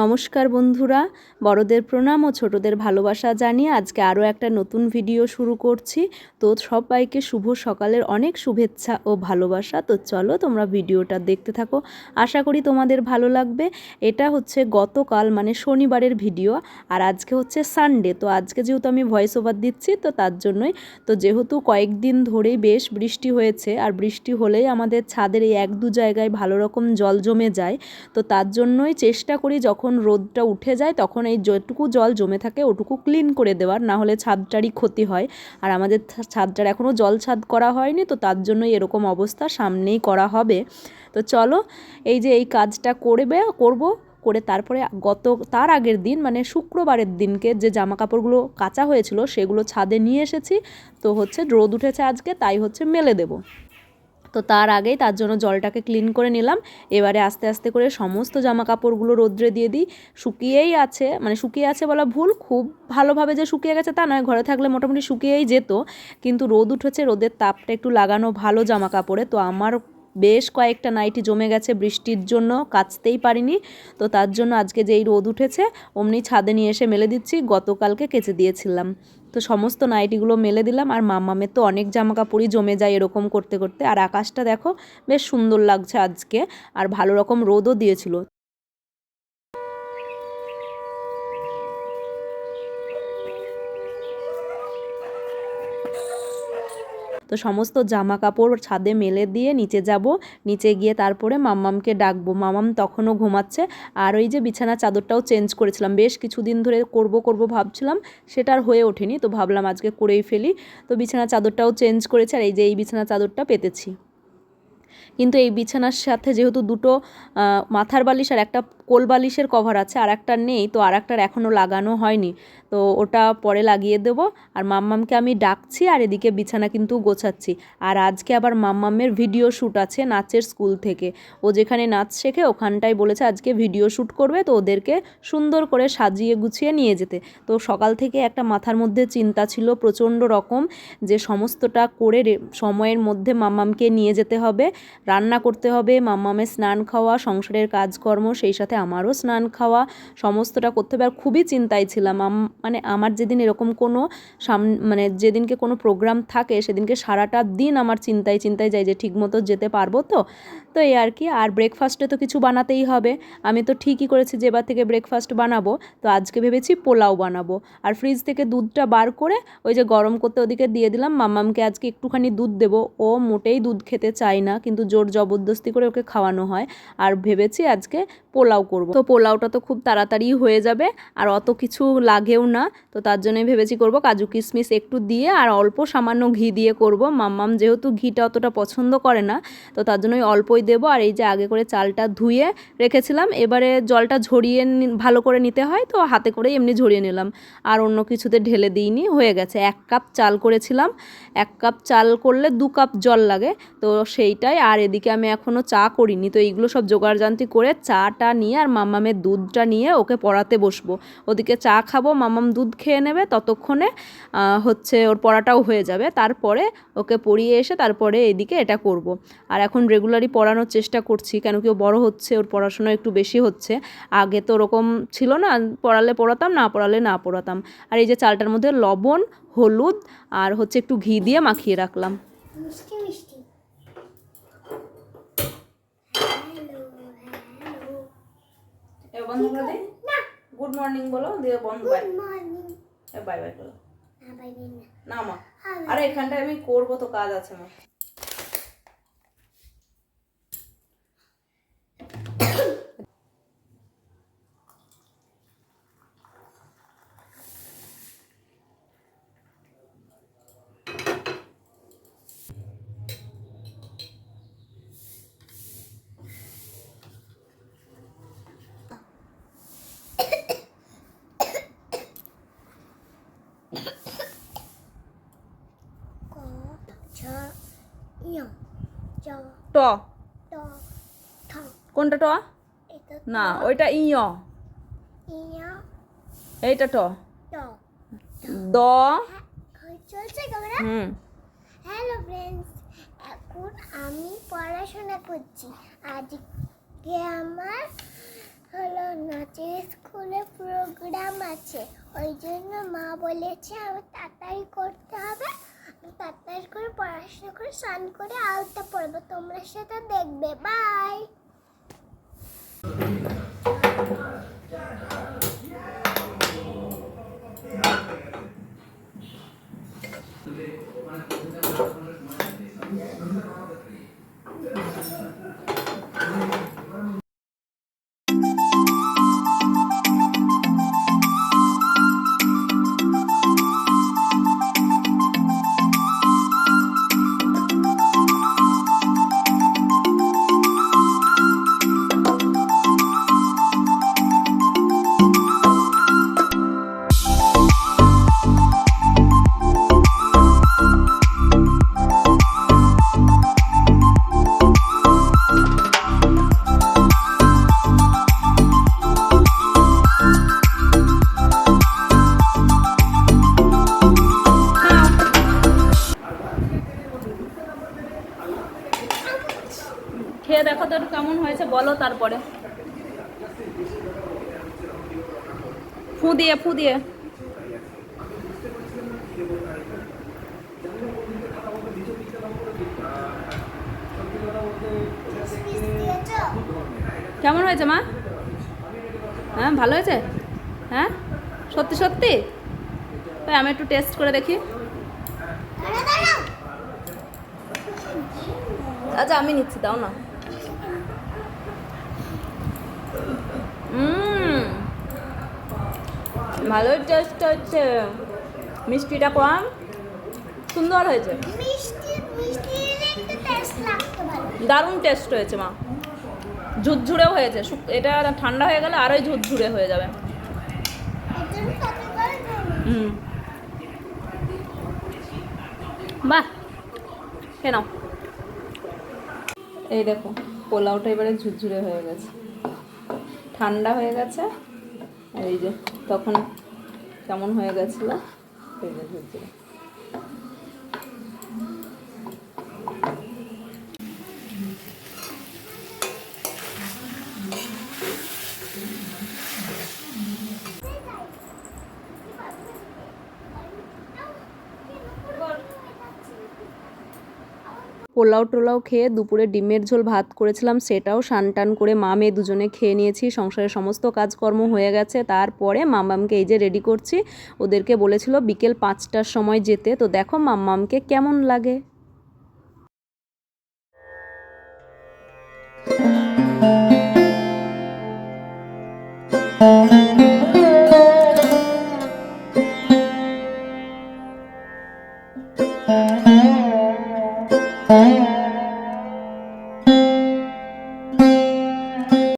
নমস্কার বন্ধুরা, বড়দের প্রণাম ও ছোটদের ভালোবাসা জানিয়ে আজকে আরও একটা নতুন ভিডিও শুরু করছি। তো সবাইকে শুভ সকালের অনেক শুভেচ্ছা ও ভালোবাসা। তো চলো তোমরা ভিডিওটা দেখতে থাকো। আশা করি তোমাদের ভালো লাগবে। এটা হচ্ছে গতকাল মানে শনিবারের ভিডিও আর আজকে হচ্ছে সানডে। তো আজকে যেহেতু আমি ভয়েস ওভার দিচ্ছি, তো তার জন্যই। তো যেহেতু কয়েকদিন ধরেই বেশ বৃষ্টি হয়েছে আর বৃষ্টি হলেই আমাদের ছাদের এই এক দু জায়গায় ভালো রকম জল জমে যায়। তো তার জন্যই চেষ্টা করি যখন রোদটা উঠে যায়, তখন এই যেটুকু জল জমে থাকে, ওটুকু ক্লিন করে দেওয়ার, না হলে ছাদটারই ক্ষতি হয়। আর আমাদের ছাদটার এখনও জল ছাদ করা হয়নি, তো তার জন্যই এরকম অবস্থা, সামনেই করা হবে। তো চলো, এই যে এই কাজটা করবে, করব, করে তারপরে গত, তার আগের দিন মানে শুক্রবারের দিনকে যে জামা কাপড়গুলো কাঁচা হয়েছিল, সেগুলো ছাদে নিয়ে এসেছি। তো হচ্ছে রোদ উঠেছে আজকে, তাই হচ্ছে মেলে দেবো। তো তার আগেই তার জন্য জলটাকে ক্লিন করে নিলাম। এবারে আস্তে আস্তে করে সমস্ত জামা কাপড়গুলো রোদ্রে দিয়ে দিই। শুকিয়েই আছে মানে শুকিয়ে আছে বলা ভুল, খুব ভালোভাবে যে শুকিয়ে গেছে তা নয়, ঘরে থাকলে মোটামুটি শুকিয়েই যেত। কিন্তু রোদ উঠেছে, রোদের তাপটা একটু লাগানো ভালো জামা কাপড়ে তো আমার বেশ কয়েকটা নাইটি জমে গেছে বৃষ্টির জন্য, কাচতেই পারিনি। তো তার জন্য আজকে যেই রোদ উঠেছে, অমনি ছাদে নিয়ে এসে মেলে দিচ্ছি, গতকালকে কেচে দিয়েছিলাম। তো সমস্ত নাইটিগুলো মেলে দিলাম আর মামামের তো অনেক জামা কাপড়ই জমে যায় এরকম করতে করতে। আর আকাশটা দেখো, বেশ সুন্দর লাগছে আজকে। আর ভালো রকম রোদও দিয়েছিল। তো সমস্ত জামা কাপড় ছাদে মেলে দিয়ে নিচে যাব। নিচে গিয়ে তারপরে মাম্মামকে ডাকবো। মামাম তখনও ঘুমাচ্ছে। আর ওই যে বিছানা চাদরটাও চেঞ্জ করেছিলাম। বেশ কিছুদিন ধরে করব করব ভাবছিলাম। সেটা আর হয়ে ওঠেনি। তো ভাবলাম আজকে করেই ফেলি। তো বিছানা চাদরটাও চেঞ্জ করেছে। আর এই যে এই বিছানা চাদরটা পেতেছি। কিন্তু এই বিছানার সাথে যেহেতু দুটো মাথার বালিশ আর একটা কোল বালিশের কভার আছে আর একটা নেই, তো আর একটার এখনও লাগানো হয়নি। তো ওটা পরে লাগিয়ে দেবো। আর মাম্মামকে আমি ডাকছি আর এদিকে বিছানা কিন্তু গোছাচ্ছি। আর আজকে আবার মাম্মামের ভিডিও শ্যুট আছে নাচের স্কুল থেকে। ও যেখানে নাচ শেখে ওখানটায় বলেছে আজকে ভিডিও শ্যুট করবে, তো ওদেরকে সুন্দর করে সাজিয়ে গুছিয়ে নিয়ে যেতে। তো সকাল থেকে একটা মাথার মধ্যে চিন্তা ছিল প্রচণ্ড রকম যে সমস্তটা করে সময়ের মধ্যে মাম্মামকে নিয়ে যেতে হবে। রান্না করতে হবে মাম্মামের স্নান খাওয়া, সংসারের কাজকর্ম, সেই সাথে আমারও স্নান খাওয়া, সমস্তটা করতে হবে। আর খুবই চিন্তায় ছিলাম মানে আমার যেদিন এরকম কোনো সাম মানে যেদিনকে কোনো প্রোগ্রাম থাকে, সেদিনকে সারাটা দিন আমার চিন্তায় চিন্তায় যাই যে ঠিকমতো যেতে পারব তো। তো এই আর কি, আর ব্রেকফাস্টে তো কিছু বানাতেই হবে। আমি তো ঠিকই করেছি যে এবার থেকে ব্রেকফাস্ট বানাবো। তো আজকে ভেবেছি পোলাও বানাবো। আর ফ্রিজ থেকে দুধটা বার করে ওই যে গরম করতে ওদিকে দিয়ে দিলাম, মাম্মামকে আজকে একটুখানি দুধ দেবো। ও মোটেই দুধ খেতে চায় না, কিন্তু জোর জবরদস্তি করে ওকে খাওয়ানো হয়। আর ভেবেছি আজকে পোলাও করব। তো পোলাওটা তো খুব তাড়াতাড়ি হয়ে যাবে, আর অত কিছু লাগেও না। তো তার জন্যই ভেবেছি করব কাজু কিশমিশ একটু দিয়ে, আর অল্প সামান্য ঘি দিয়ে করব। মাম্মাম যেহেতু ঘিটা অতটা পছন্দ করে না, তো তার জন্যই অল্পই দেবো। আর এই যে আগে করে চালটা ধুয়ে রেখেছিলাম, এবারে জলটা ঝরিয়ে ভালো করে নিতে হয়, তো হাতে করে এমনি ঝরিয়ে নিলাম। আর অন্য কিছুতে ঢেলে দিইনি, হয়ে গেছে। এক কাপ চাল করেছিলাম। এক কাপ চাল করলে দু কাপ জল লাগে, তো সেইটাই। আর এদিকে আমি এখনও চা করিনি, তো এইগুলো সব জোগাড়জান্তি করে চাটা নিয়ে আর মাম্মামের দুধটা নিয়ে ওকে পড়াতে বসবো। ওদিকে চা খাব মাম্মাম দুধ খেয়ে নেবে, ততক্ষণে হচ্ছে ওর পড়াটাও হয়ে যাবে। তারপরে ওকে পড়িয়ে এসে তারপরে এদিকে এটা করব। আর এখন রেগুলারই পড়ানোর চেষ্টা করছি, কেন কি ও বড় হচ্ছে, ওর পড়াশোনা একটু বেশি হচ্ছে। আগে তো ওরকম ছিল না, পড়ালে পড়াতাম, না পড়ালে না পড়াতাম। আর এই যে চালটার মধ্যে লবণ, হলুদ আর হচ্ছে একটু ঘি দিয়ে মাখিয়ে রাখলাম। মিষ্টি। বন্ধ করে দিই গুড মর্নিং বলো দিয়ে বন্ধ বাই বাই বাই বলো না মা। আরে। এখানটায় আমি করব তো কাজ আছে আমার ক ছ ইয় চ ট। কোনটা ট? এটা না ওইটা ইয় এইটা ট। দ। হুম। হ্যালো ফ্রেন্ডস এখন আমি পড়াশোনা করছি। আজকে আমার হলো নাচের স্কুলে প্রোগ্রাম আছে। ওই জন্য মা বলেছে আমি তাড়াতাড়ি করতে হবে। তাড়াতাড়ি করে পড়াশোনা করে স্নান করে আলতা পড়ব তোমরা সেটা দেখবে। বাই খেয়ে দেখো তো একটু কেমন হয়েছে, বলো তারপরে। ফু দিয়ে ফু দিয়ে কেমন হয়েছে মা? হ্যাঁ ভালো হয়েছে? হ্যাঁ সত্যি সত্যি? তাই আমি একটু টেস্ট করে দেখি। আচ্ছা আমি নিচ্ছি, দাও না। ভালোই টেস্ট হচ্ছে। মিষ্টিটা কম। সুন্দর হয়েছে। দারুণ টেস্ট হয়েছে মা। ঝুরঝুরেও হয়েছে। এটা ঠান্ডা হয়ে গেলে আরোই ঝুরঝুরে হয়ে যাবে? হুম। বাহ। কেন এই দেখো পোলাওটা এবারে ঝুরঝুরে হয়ে গেছে। ঠান্ডা হয়ে গেছে। এই যে তখন কেমন হয়ে গেছিল এই যে পোলাও টোলাও খেয়ে দুপুরে ডিমের ঝোল ভাত করেছিলাম, সেটাও টান করে মা মেয়ে দুজনে খেয়ে নিয়েছি। সংসারের সমস্ত কাজকর্ম হয়ে গেছে। তারপরে মাম্মামকে এই যে রেডি করছি, ওদেরকে বলেছিল বিকেল পাঁচটার সময় যেতে। তো দেখো মাম্মামকে কেমন লাগে।